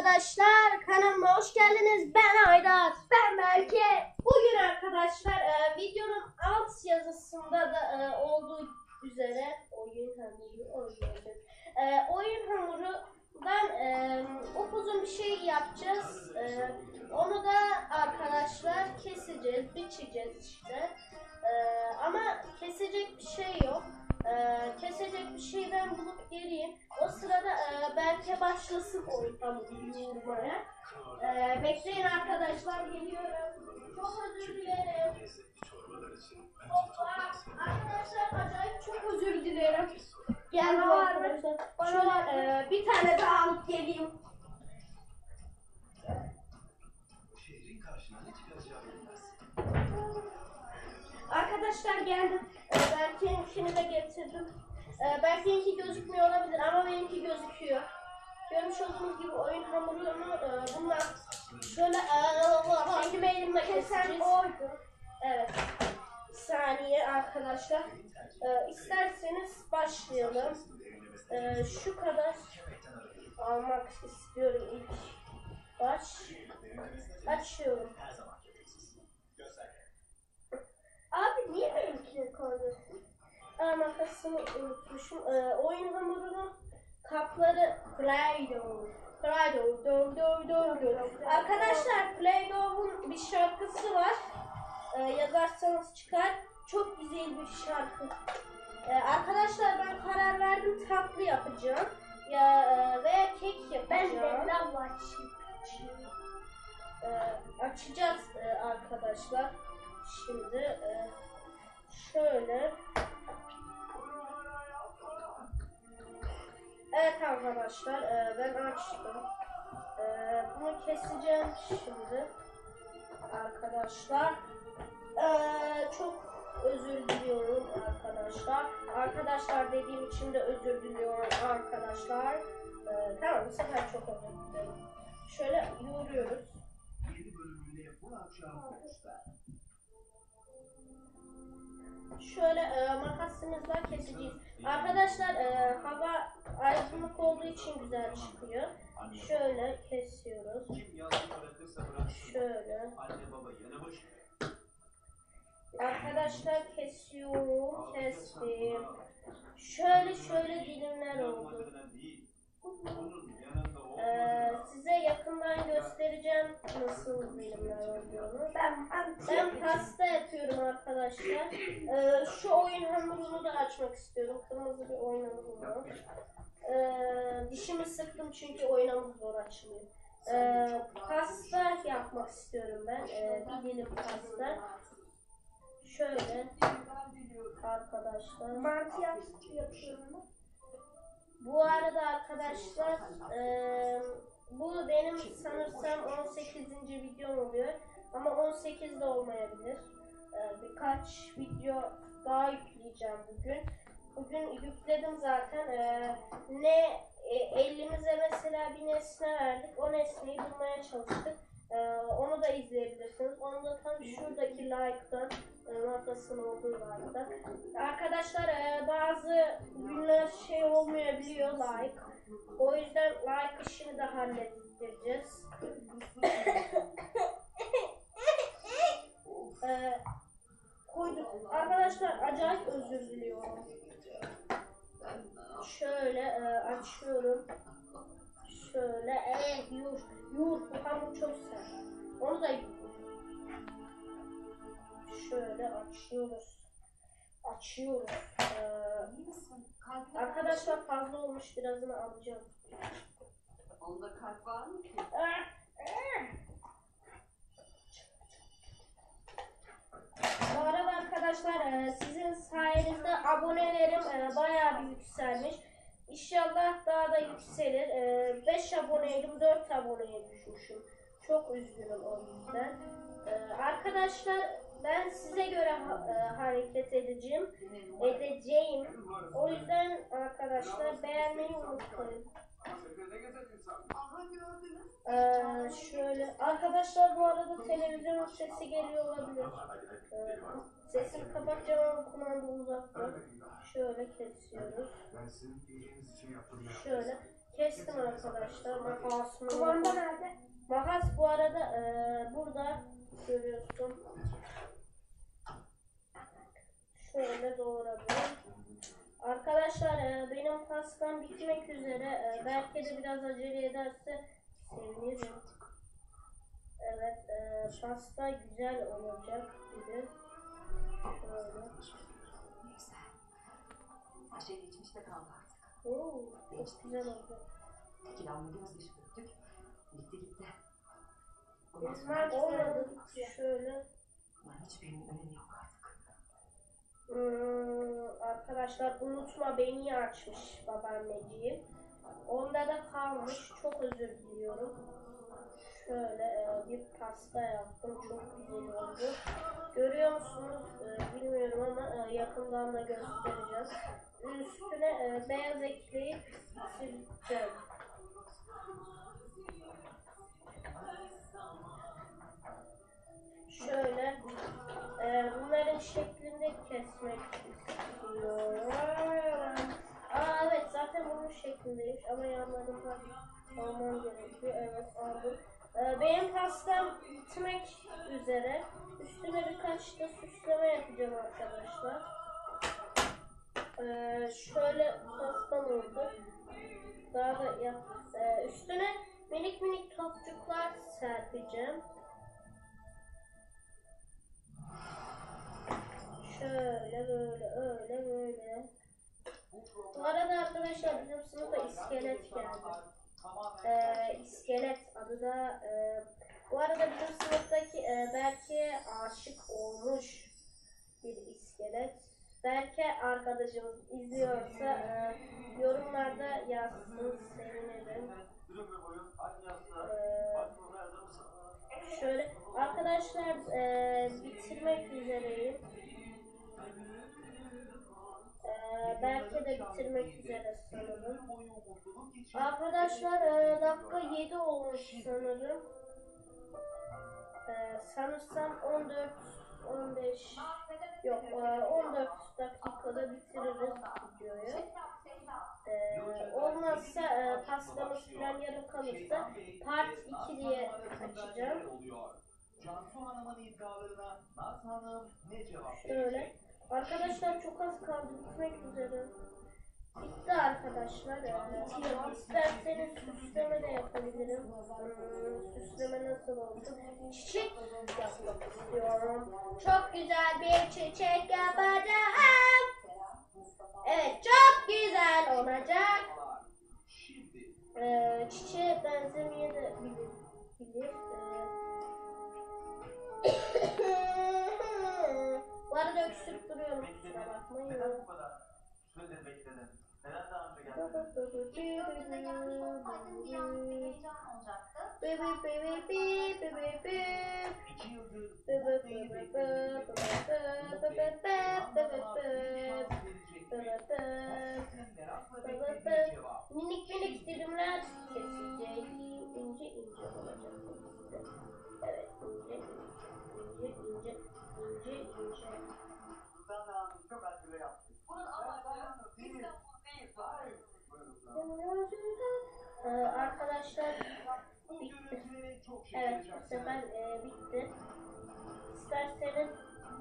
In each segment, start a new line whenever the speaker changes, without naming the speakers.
arkadaşlar. Kanalıma hoş geldiniz. Ben Aydat. Ben Berke. Bugün arkadaşlar e, videonun alt yazısında da e, olduğu üzere oyun hamuru oynayacağız. E, oyun hamurundan e, upuzun bir şey yapacağız. E, onu da arkadaşlar keseceğiz, biçeceğiz işte. E, ama kesecek bir şey yok. E, kesecek bir şey ben bulup geleyim. O sırada e, Berke başlasın oyun hamuru yoğurmaya. E, bekleyin arkadaşlar geliyorum. Çok özür dilerim. Arkadaşlar acayip çok özür dilerim. Geldim arkadaşlar. Şöyle e, bir tane daha alıp geleyim. Arkadaşlar geldim. E, Berke'ninkini de getirdim. E, Berke'ninki gözükmüyor olabilir ama benimki gözüküyor. Görmüş olduğunuz gibi oyun hamurunu e, bunlar şöyle e, benim elimle keseceğiz. Evet. Bir saniye arkadaşlar. E, isterseniz başlayalım. E, şu kadar almak istiyorum ilk baş. Açıyorum. Abi niye benimkini koydun? Aa makasımı unutmuşum. Ee, oyun hamurunun kapları Play-Doh. Play-Doh. Doh, doh, doh, doh. Arkadaşlar Play-Doh'un bir şarkısı var. Ee, yazarsanız çıkar. Çok güzel bir şarkı. Ee, arkadaşlar ben karar verdim tatlı yapacağım. Ya e, veya kek yapacağım. Ben de açacağız e, arkadaşlar. Şimdi açtım. E, bunu keseceğim şimdi. Arkadaşlar. E, çok özür diliyorum arkadaşlar. Arkadaşlar dediğim için de özür diliyorum arkadaşlar. E, tamam bu sefer çok özür dilerim. Şöyle yoğuruyoruz.
Yeni bölümüyle bu akşam Fox'ta.
Şöyle e, makasımızla keseceğiz. Arkadaşlar e, hava aydınlık olduğu için güzel çıkıyor. Şöyle kesiyoruz. Şöyle. Arkadaşlar kesiyorum. Kestim. Şöyle şöyle dilimler oldu. E,
olmadığına.
size yakından göstereceğim nasıl dilimler olduğunu. Ben, ben pasta yapıyorum arkadaşlar. E, şu oyun hamurunu da açmak istiyorum. Kırmızı bir oyun hamuru. Ee, dişimi sıktım çünkü oynamız zor açılıyor. Ee, pasta yapmak istiyorum ben. Ee, bir dilim pasta. Şöyle arkadaşlar. Mantı yapıyorum. Bu arada arkadaşlar ee, bu benim sanırsam 18. videom oluyor. Ama 18 de olmayabilir. Ee, birkaç video daha yükleyeceğim bugün. Bugün yükledim zaten. Ee, ne e, elimize mesela bir nesne verdik. O nesneyi bulmaya çalıştık. Ee, onu da izleyebilirsiniz. Onu da tam şuradaki like'dan e, makasın olduğu like'dan. Arkadaşlar e, bazı günler şey olmayabiliyor like. O yüzden like işini de halledeceğiz. Ee, koyduk. Arkadaşlar acayip özür diliyorum. Şöyle e, açıyorum. Şöyle eh yur yur bu hamur çok sert. Onu da şöyle açıyoruz. Açıyoruz. Ee, arkadaşlar fazla olmuş birazını alacağım.
Onda kalp var mı ki?
Ah, ah. Bu arada arkadaşlar e, sizin sayenizde abonelerim e, bayağı bir yükselmiş. İnşallah daha da yükselir. 5 aboneydim 4 aboneye düşmüşüm. Çok üzgünüm o yüzden. E, Arkadaşlar ben size göre ha- e, hareket edeceğim. Edeceğim. O yüzden arkadaşlar beğenmeyi unutmayın. Ee, şöyle arkadaşlar bu arada televizyonun sesi geliyor olabilir. Ee, sesimi kapatacağım kumanda uzakta. Şöyle kesiyoruz. Şöyle. Kestim arkadaşlar. Makasını.
Kumanda nerede?
Makas bu arada eee, burada görüyorsun. Şöyle doğradım. Pastam bitmek üzere. Eee, belki de biraz acele ederse sevinirim. Evet, eee, pasta güzel olacak gibi.
Neyse. Her şey geçmişte kaldı artık.
Oo, çok güzel oldu.
Tekil anladığımız iş büyüttük. Bitti gitti. Bundan sonra
Olmadı. Şöyle.
bunların hiçbirinin önemi yok artık.
Arkadaşlar unutma beni açmış babaanneciğim. Onda da kalmış. Çok özür diliyorum. Şöyle e, bir pasta yaptım. Çok güzel oldu. Görüyor musunuz? E, bilmiyorum ama e, yakından da göstereceğim. Üstüne e, beyaz ekleyip sileceğim. Şöyle ama yanlarında almam gerekiyor. Evet aldım. E, benim pastam bitmek üzere. Üstüne birkaç da süsleme yapacağım arkadaşlar. E, şöyle pastam oldu. Daha da yap. E, üstüne minik minik topçuklar serpeceğim. Şöyle böyle öyle böyle. Bu arada arkadaşlar bizim sınıfta iskelet geldi. Ee, iskelet adı da e, bu arada bizim sınıftaki e, belki aşık olmuş bir iskelet. Belki arkadaşımız izliyorsa e, sevinirim. Ee, şöyle arkadaşlar e, bitirmek üzereyim. Ee, belki de bitirmek üzere sanırım. Arkadaşlar e, dakika 7 olmuş sanırım. Ee, sanırsam 14 15 yok e, 14 dakikada bitiririz videoyu. Ee, olmazsa e, pastamız falan yarım kalırsa part 2 diye açacağım.
Cansu Hanım'ın iddialarına Naz Hanım ne cevap
Şöyle. Arkadaşlar çok az kaldı bitmek üzere. Bitti arkadaşlar. Yani. İsterseniz süsleme de yapabilirim. Hmm, süsleme nasıl oldu? Çiçek yapmak istiyorum. Çok güzel bir çiçek yapacağım. Evet çok güzel olacak. Ee, çiçeğe benzemeye de bilir. bilir. Ee, Bu arada öksürüp duruyorum kusura bakmayın.
Neden bu kadar süredir bekledin? Neden daha önce gelmedin? İki yıldır bu değil beklediğiniz merakla beklediği cevap.
Minik minik dilimler keseceğim. İnce ince olacak. Evet ince ince ince ince ince.
Sultan Hanım çok acele yaptı.
Bunun amacı
değil. Hanım.
Ee, arkadaşlar bitti.
çok
Evet bu sefer e, bitti. İsterseniz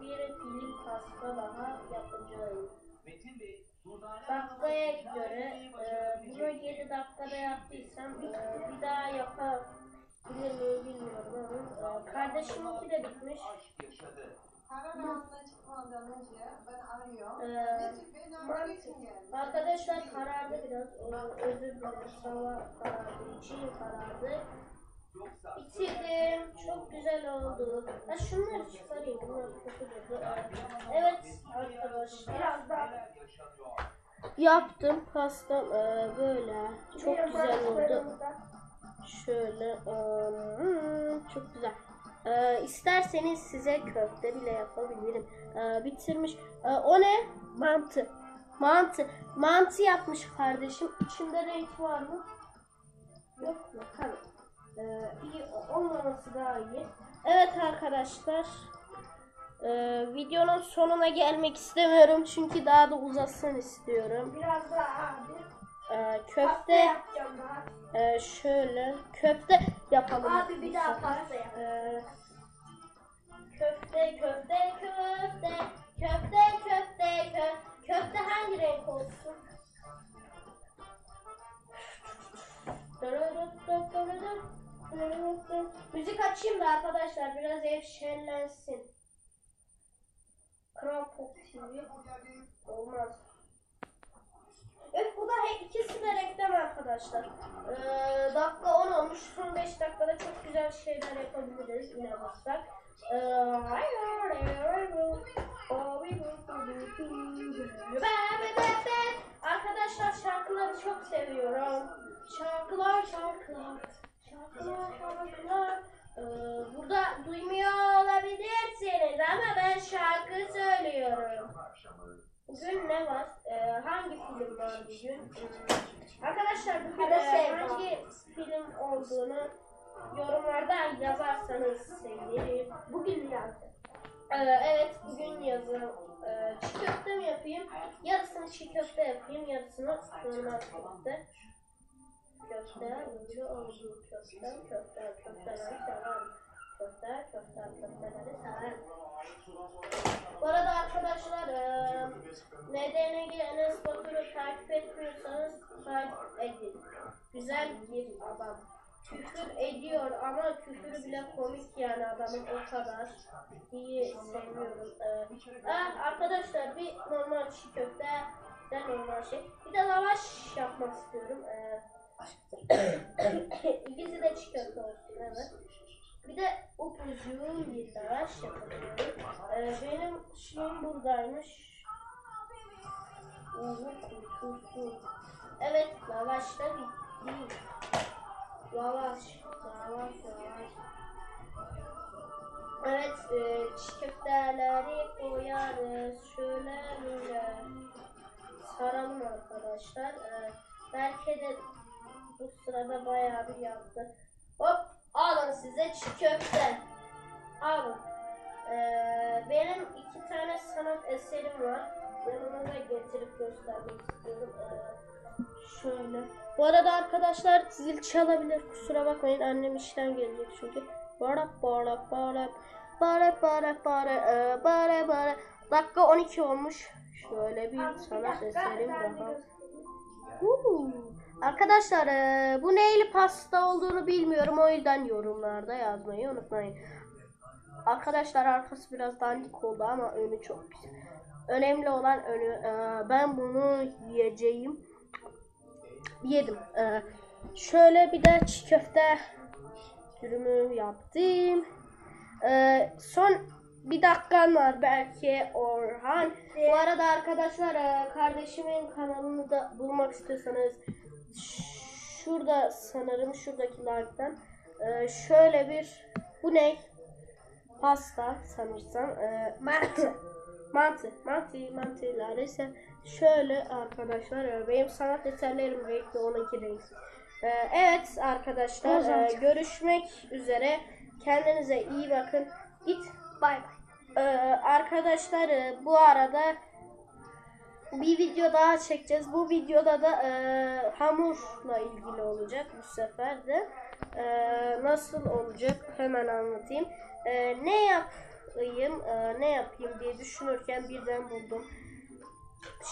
bir dilim pasta daha yapacağım. Dakikaya göre e, bunu 7 dakikada yaptıysam e, bir daha yapabilir miyim bilmiyorum ama e, kardeşiminki de bitmiş.
Karaman'la çıkmadan önce ben arıyor.
Ee,
Mesut Bey nerede için geldi?
Arkadaşlar karardı biraz. E, özür dilerim. Hava karardı. içim karardı. Bitirdim. Çok güzel oldu. Ha şunları çıkarayım. Bunlar. E, Evet arkadaşlar.
Biraz daha.
Yaptım pastam e, böyle. Çok güzel oldu. Şöyle hmm, çok güzel. Ee, isterseniz size köfte bile yapabilirim. Ee, bitirmiş. Ee, o ne? Mantı. Mantı. Mantı yapmış kardeşim. İçinde renk var mı? Yok mu? Tamam. Ee, iyi olmaması daha iyi. Evet arkadaşlar. Ee, videonun sonuna gelmek istemiyorum çünkü daha da uzasın istiyorum.
Biraz daha abi.
Ee, Ee,
Pasta
köfte
yapacağım daha.
e, şöyle köfte yapalım.
Abi bir daha pasta yap.
Ee, köfte köfte köfte köfte köfte köfte köfte hangi renk olsun? Müzik açayım da arkadaşlar biraz ev şenlensin. Kral Pop TV olmaz. Evet bu da he, ikisi de reklam arkadaşlar. Ee, dakika 10 olmuş. Son 5 dakikada çok güzel şeyler yapabiliriz inanırsak. Ee, Arkadaşlar şarkıları çok seviyorum. Şarkılar şarkılar. Şarkılar şarkılar. Ee, burada duymuyor olabilirsiniz ama ben şarkı söylüyorum. Bugün ne var? Hangi film var bugün? Ee, Arkadaşlar
Kara
e,
Sevda.
hangi film olduğunu yorumlardan yazarsanız sevinirim.
Bugün yazdım.
Ee, evet bugün yazın. Ee, çiğ köfte mi yapayım? Yarısını çiğ köfte yapayım, yarısını normal köfte. Köfte, böyle oldu. Köfte, köfte, köfteleri severim. Köfte, köfte, köfteleri severim. Bu arada arkadaşlar eee NDNG Enes Batur'u takip etmiyorsanız takip edin. Güzel bir adam. Küfür ediyor ama küfürü bile komik yani adamın o kadar iyi seviyorum. Ee, arkadaşlar bir normal çiğ köfte de normal şey. Bir de lavaş yapmak istiyorum. Ee, ikisi de çiğ köfte olsun evet. De bir lavaş yapıyorum. Ee, benim şeyim buradaymış. Uğur kurtulsun. Evet lavaş da bitti. Lavaş, lavaş, lavaş. Evet, e, köfteleri koyarız. Şöyle böyle saralım arkadaşlar. E, belki de bu sırada bayağı bir yaptı. Alın size çiğ köfte. Alın. E, benim iki tane sanat eserim var. Yanıma da getirip göstermek istiyorum. E, şöyle. Bu arada arkadaşlar zil çalabilir. Kusura bakmayın annem işten gelecek çünkü. Bara bara bara bara bara bara e, bara bara Dakika 12 olmuş. Şöyle bir sanat eserim daha. Huu. Arkadaşlar e, bu neyli pasta olduğunu bilmiyorum. O yüzden yorumlarda yazmayı unutmayın. Arkadaşlar arkası biraz dandik oldu ama önü çok güzel. Önemli olan önü. E, ben bunu yiyeceğim. Yedim. E, şöyle bir de çiğ köfte dürümü yaptım. Son bir dakikan var belki Orhan. Bu arada arkadaşlar e, kardeşimin kanalını da bulmak istiyorsanız şurada sanırım şuradaki like'dan e, şöyle bir bu ne? Pasta sanırsam. E, mantı. mantı. Mantı. Mantı. ise şöyle arkadaşlar benim sanat eserlerim renkli onunki renksiz. E, evet arkadaşlar görüşmek üzere. Kendinize iyi bakın. Git. Bay bay. Ee, arkadaşlar e, bu arada bir video daha çekeceğiz. Bu videoda da e, hamurla ilgili olacak bu sefer de. E, nasıl olacak hemen anlatayım. E, ne yapayım, e, ne yapayım diye düşünürken birden buldum.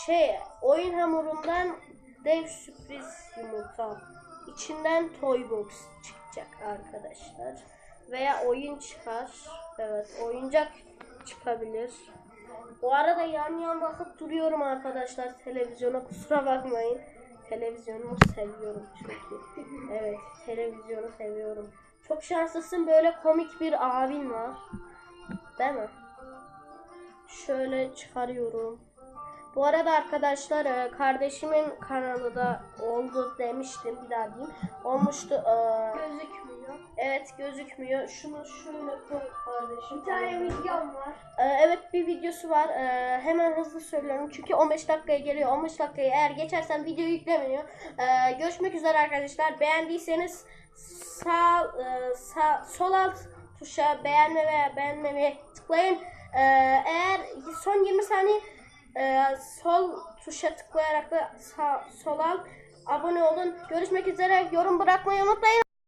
Şey, oyun hamurundan dev sürpriz yumurta. İçinden toy box çıkacak arkadaşlar. Veya oyun çıkar. Evet, oyuncak çıkabilir. Bu arada yan yan bakıp duruyorum arkadaşlar televizyona kusura bakmayın. Televizyonumu seviyorum çünkü. Evet televizyonu seviyorum. Çok şanslısın böyle komik bir abin var. Değil mi? Şöyle çıkarıyorum. Bu arada arkadaşlar e, kardeşimin kanalı da oldu demiştim bir daha diyeyim. Olmuştu. e,
Gözükmüyor.
Evet gözükmüyor. Şunu şöyle koy kardeşim.
Bir tane videom var.
Ee, evet bir videosu var. Ee, hemen hızlı söylüyorum. Çünkü 15 dakikaya geliyor. 15 dakikayı eğer geçersem video yüklemiyor. Ee, görüşmek üzere arkadaşlar. Beğendiyseniz sağ, e, sağ sol alt tuşa beğenme ve beğenmemi tıklayın. Ee, eğer son 20 saniye e, sol tuşa tıklayarak da sağ, sol alt abone olun. Görüşmek üzere. Yorum bırakmayı unutmayın.